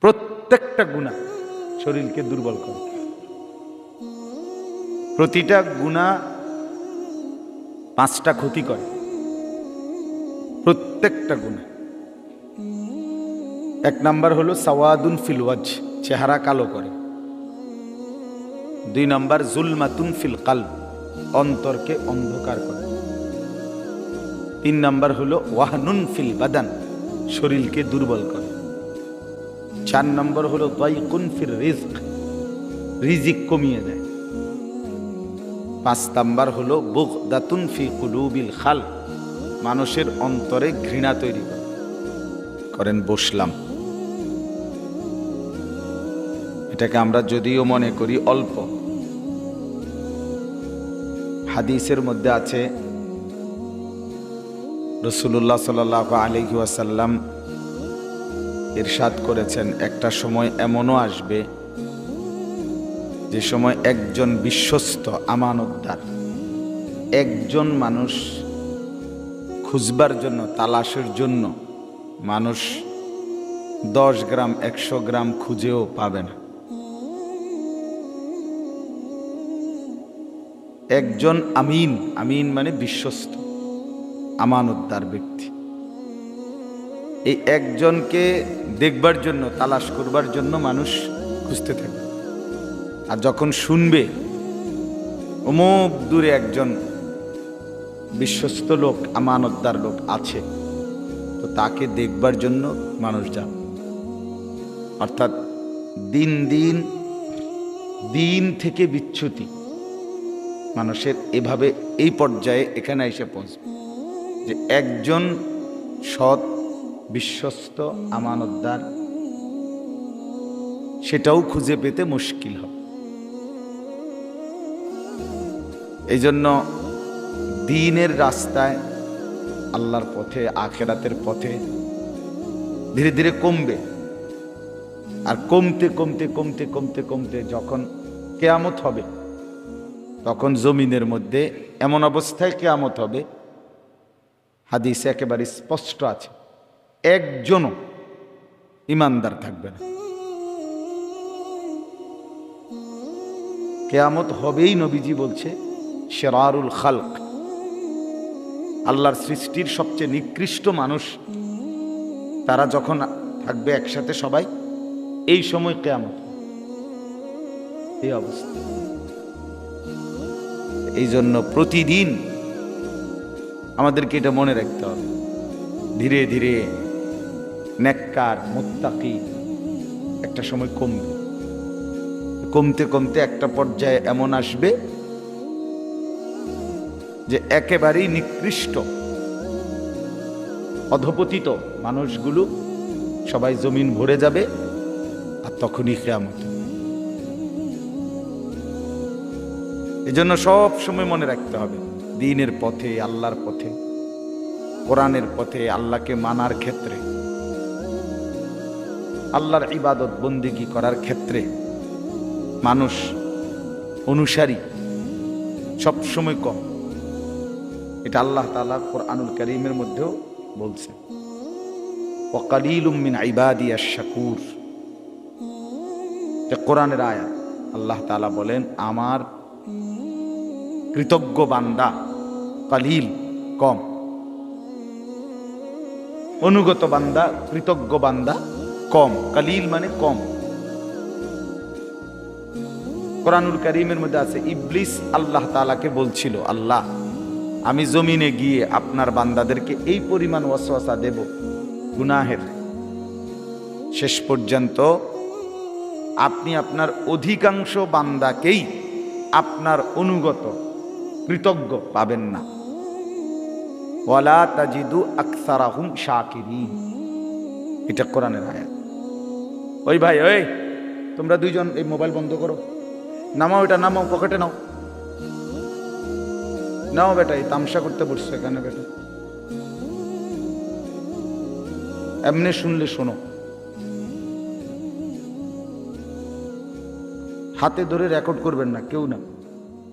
প্রত্যেকটা গুণা শরীরকে দুর্বল করে। প্রতিটা গুণা পাঁচটা ক্ষতি করে। প্রত্যেকটা গুণা। এক নাম্বার হলো সাওয়াদুন ফিলওয়াজ চেহারা কালো করে। দুই নাম্বার জুলমাতুন ফিল কাল অন্তরকে অন্ধকার করে। তিন নাম্বার হলো ওয়াহনুন ফিল বাদান, শরীরকে দুর্বল করে। চার নম্বর হলো দয়কুন ফির রিজক। রিজিক কমিয়ে দেয়। পাঁচ নাম্বার হলো বুক দাতুন ফি কুলুবিল খাল। মানুষের অন্তরে ঘৃণা তৈরি করে। করেন, বসলাম। এটাকে আমরা যদিও মনে করি অল্প। হাদিসের মধ্যে আছে রসুল্লাহ সাল আলহি ওয়াসাল্লাম ইরশাদ করেছেন, একটা সময় এমনও আসবে যে সময় একজন বিশ্বস্ত আমানতদার, একজন মানুষ খুঁজবার জন্য, তালাশের জন্য মানুষ দশ গ্রাম, একশো গ্রাম খুঁজেও পাবে না। একজন আমিন আমিন মানে বিশ্বস্ত, আমানতদার ব্যক্তি। এই একজনকে দেখবার জন্য, তালাশ করবার জন্য মানুষ খুঁজতে থাকে। আর যখন শুনবে, অমুক দূরে একজন বিশ্বস্ত লোক, আমানতদার লোক আছে, তো তাকে দেখবার জন্য মানুষ যাবে। অর্থাৎ দিন দিন দিন থেকে বিচ্যুতি, মানুষের এভাবে এই পর্যায়ে এখানে এসে পৌঁছবে। যে একজন সৎ বিশ্বস্ত আমানতদার, সেটাও খুঁজে পেতে মুশকিল হবে। এই জন্য দিনের রাস্তায় আল্লাহর পথে, আখেরাতের পথে ধীরে ধীরে কমবে। আর কমতে কমতে কমতে কমতে কমতে যখন কেয়ামত হবে, তখন জমিনের মধ্যে এমন অবস্থায় কেয়ামত হবে, হাদিস একেবারে স্পষ্ট আছে। একজনও ইমানদার থাকবে না। কেয়ামত হবেই নবীজি বলছে, শেরারুল খালক। আল্লাহর সৃষ্টির সবচেয়ে নিকৃষ্ট মানুষ। তারা যখন থাকবে একসাথে সবাই, এই সময় কেয়ামত। এই অবস্থা। এই জন্য প্রতিদিন আমাদেরকে এটা মনে রাখতে হবে। ধীরে ধীরে নেককার, মোত্তাকি, একটা সময় কমবে। কমতে কমতে একটা পর্যায়ে এমন আসবে যে একেবারেই নিকৃষ্ট, অধপতিত মানুষগুলো সবাই জমিন ভরে যাবে আর তখনই কেয়ামত। এজন্য সব সময় মনে রাখতে হবে, দিনের পথে, আল্লাহর পথে, কোরআনের পথে, আল্লাহকে মানার ক্ষেত্রে। আল্লাহর ইবাদত বন্দিগি করার ক্ষেত্রে মানুষ অনুসারী, সবসময় কম। এটা আল্লাহ তালা কোরআনুল করিমের মধ্যেও বলছে। ওকালিল উম্মিন আইবাদি শাকুর। কোরআনের আয়াত। আল্লাহ তালা বলেন, আমার কৃতজ্ঞ বান্দা, কালিল, কম। অনুগত বান্দা, কৃতজ্ঞ বান্দা কম, কালিল মানে কম। কোরআনুল করিমের মধ্যে আছে, ইবলিস আল্লাহ তালাকে বলছিল, আল্লাহ, আমি জমিনে গিয়ে আপনার বান্দাদেরকে এই পরিমাণ ওয়াসওয়াসা দেব, গুনাহের। শেষ পর্যন্ত আপনি আপনার অধিকাংশ বান্দাকেই আপনার অনুগত, কৃতজ্ঞ পাবেন না। ওয়ালা তাজিদু আকসারাহুম শাকিরিন। এটা কোরআনের আয়াত। ওই ভাই, ওই। তোমরা দুইজন এই মোবাইল বন্ধ করো। নামাও এটা, নামাও, পকেটে নাও। নাও বেটা, এই তামসা করতে বসছো এখানে বেটা? এমনি শুনলে শোনো। হাতে ধরে রেকর্ড করবেন না, কেউ না।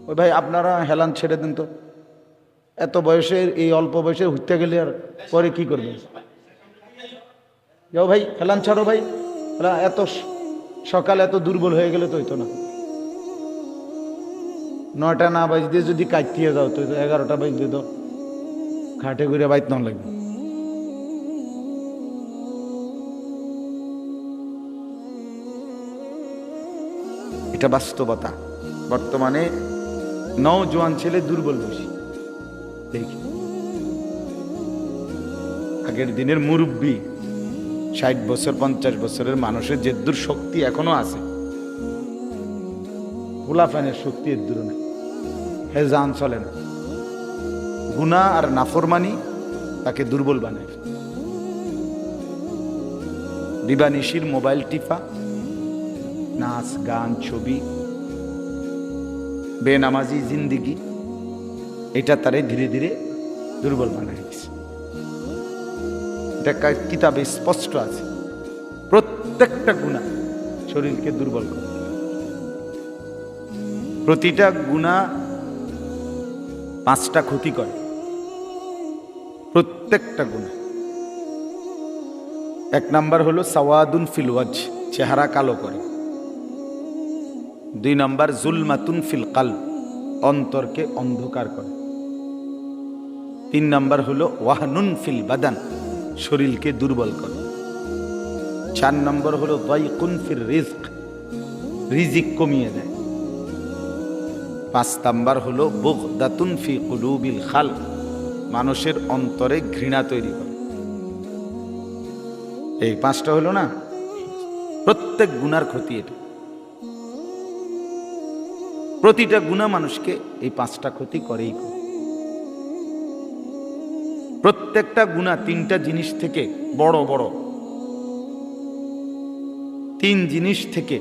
ওই ভাই, আপনারা হেলান ছেড়ে দেন তো। এত বয়সের এই অল্প বয়সে উঠতে গেলে আর পরে কি করবেন যাও ভাই, হেলান ছাড়ো ভাই। এত সকাল এত দুর্বল হয়ে গেলে তো হইতো না। নয়টা না বাজতে যদি কাটিয়ে দাও তো এগারোটা বাজতে তো খাটে ঘুরে বাইত না লাগবে। এটা বাস্তবতা। বর্তমানে নওজোয়ান ছেলে দুর্বল বেশি। দেখি। আগের দিনের মুরব্বী ষাট বছর, পঞ্চাশ বছরের মানুষের যে দূর শক্তি এখনও আছে। গোলাফানের শক্তি এর দূর নেই। হে জান চলে না। গুণা আর নাফরমানি তাকে দুর্বল বানায়। দিবানিশির মোবাইল টিপা, নাচ, গান, ছবি, বেনামাজি জিন্দিগি, এটা তারে ধীরে ধীরে দুর্বল বানায় দিচ্ছে এটা কিতাবে স্পষ্ট আছে। প্রত্যেকটা গুণা শরীরকে দুর্বল করে। প্রতিটা গুণা পাঁচটা ক্ষতি করে। প্রত্যেকটা গুণা। এক নাম্বার হলো সাওয়াদুন ফিলওয়াজ চেহারা কালো করে। দুই নাম্বার জুলমাতুন ফিল কাল অন্তরকে অন্ধকার করে। তিন নাম্বার হলো ওয়াহনুন ফিল বাদান শরীরকে দুর্বল করে। চার নম্বর হলো দাইকুন ফির রিজক। কমিয়ে দেয়। পাঁচ নাম্বার হলো, বুগদাতুন ফি কুলুবিল খাল মানুষের অন্তরে ঘৃণা তৈরি করে। এই পাঁচটা হলো না, প্রত্যেক গুনার ক্ষতি এটা। প্রতিটা গুণা মানুষকে এই পাঁচটা ক্ষতি করেই করে। প্রত্যেকটা গুণা তিনটা জিনিস থেকে বড় বড়। তিন জিনিস থেকে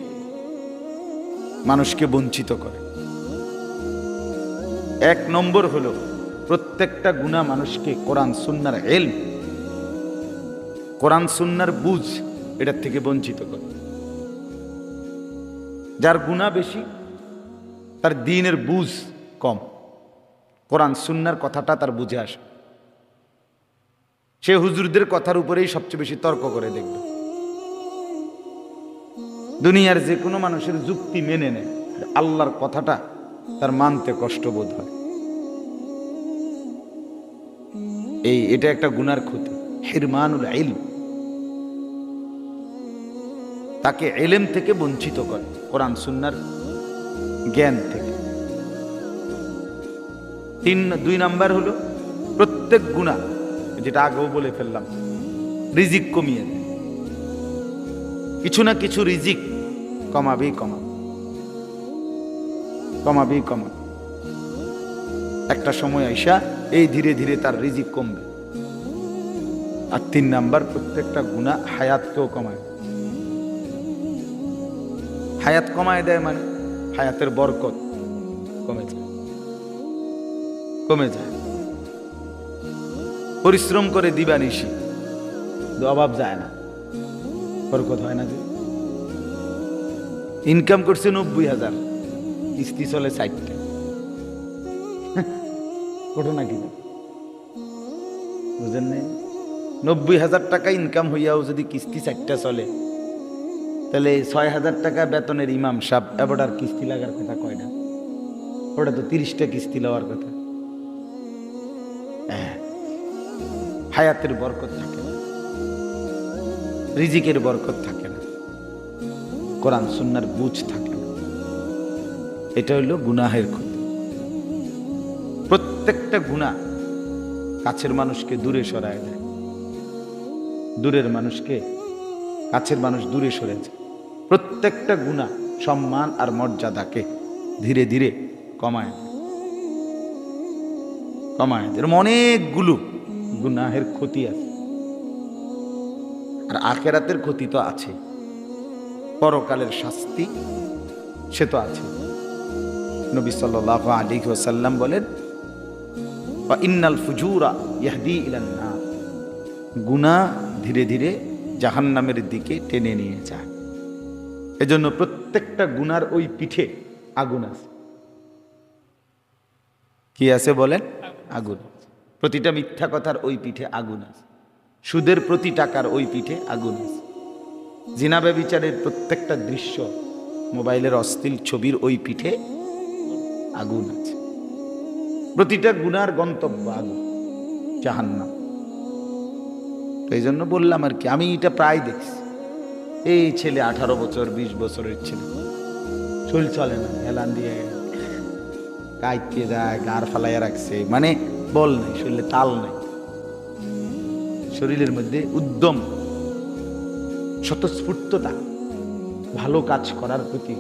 মানুষকে বঞ্চিত করে। এক নম্বর হলো প্রত্যেকটা গুণা মানুষকে কোরআন সুন্নার এল কোরআন সুন্নার বুঝ এটার থেকে বঞ্চিত করে। যার গুণা বেশি, তার দিনের বুঝ কম। কোরআন সুন্নার কথাটা তার বুঝে আসে। সে হুজুরদের কথার উপরেই সবচেয়ে বেশি তর্ক করে দেখবে। দুনিয়ার যে কোনো মানুষের যুক্তি মেনে নেয় আল্লাহর কথাটা তার মানতে কষ্ট বোধ হয়। এই, এটা একটা গুনার ক্ষতি, হিরমানুল ইলম। তাকে এলেম থেকে বঞ্চিত করে, কোরআন সুন্নার জ্ঞান থেকে। তিন, দুই নাম্বার হলো, প্রত্যেক গুণা যেটা আগেও বলে ফেললাম। রিজিক কমিয়ে কিছু না কিছু রিজিক কমাবেই কমা কমাবেই কমা একটা সময় আইসা এই ধীরে ধীরে তার রিজিক কমবে। আর তিন নাম্বার, প্রত্যেকটা গুণা হায়াতকেও কমায়। হায়াত কমায় দেয় মানে হায়াতের বরকত কমে যায়। কমে যায়। পরিশ্রম করে দিবা নিশি। অভাব যায় না। বরকত হয় না যে। ইনকাম করছে নব্বই হাজার। কিস্তি চলে ষাটটা। ঘটনা কি বুঝেন নাই? নব্বই হাজার টাকা ইনকাম হইয়াও যদি কিস্তি চারটা চলে তাহলে ছয় হাজার টাকা বেতনের ইমাম সাহ এবার আর কিস্তি লাগার কথা কয় না। ওটা তো তিরিশটা কিস্তি লওয়ার কথা। হ্যাঁ। হায়াতের বরকত থাকে না। রিজিকের বরকত থাকে না। কোরআন সুন্নার বুঝ থাকে না। এটা হইল গুনাহের ক্ষতি। প্রত্যেকটা গুণা কাছের মানুষকে দূরে সরায় দেয়। দূরের মানুষকে কাছের মানুষ দূরে সরে যায়। প্রত্যেকটা গুণা সম্মান আর মর্যাদাকে ধীরে ধীরে কমায় কমায়। এরকম অনেকগুলো গুনাহের ক্ষতি আছে। আর আখেরাতের ক্ষতি তো আছে। পরকালের শাস্তি সে তো আছে। নবী সাল্লাহ আলী ওসাল্লাম বলেন বা ইন্নাল ফুজুরা ইয়াহদি ইলান নার। গুনাহ ধীরে ধীরে জাহান্নামের দিকে টেনে নিয়ে যায়। এজন্য প্রত্যেকটা গুনার ওই পিঠে আগুন আছে। কি আছে বলেন? আগুন। প্রতিটা মিথ্যা কথার ওই পিঠে আগুন আছে। সুদের প্রতি টাকার ওই পিঠে আগুন আছে। জিনাবে বিচারের প্রত্যেকটা দৃশ্য মোবাইলের অস্থিল ছবির ওই পিঠে আগুন আছে। প্রতিটা গুনার গন্তব্য আগুন, জাহান্নাম। তো এই জন্য বললাম আর কি, আমি এটা প্রায় দেখছি। এই ছেলে আঠারো বছর, বিশ বছরের ছেলে। চুল চলে না, হেলান দিয়ে কাইতে যায় গার ফালাইয়া রাখছে। মানে বল নেই শরীরে তাল নেই। শরীরের মধ্যে উদ্যম স্বতঃস্ফূর্ততা ভালো কাজ করার প্রতি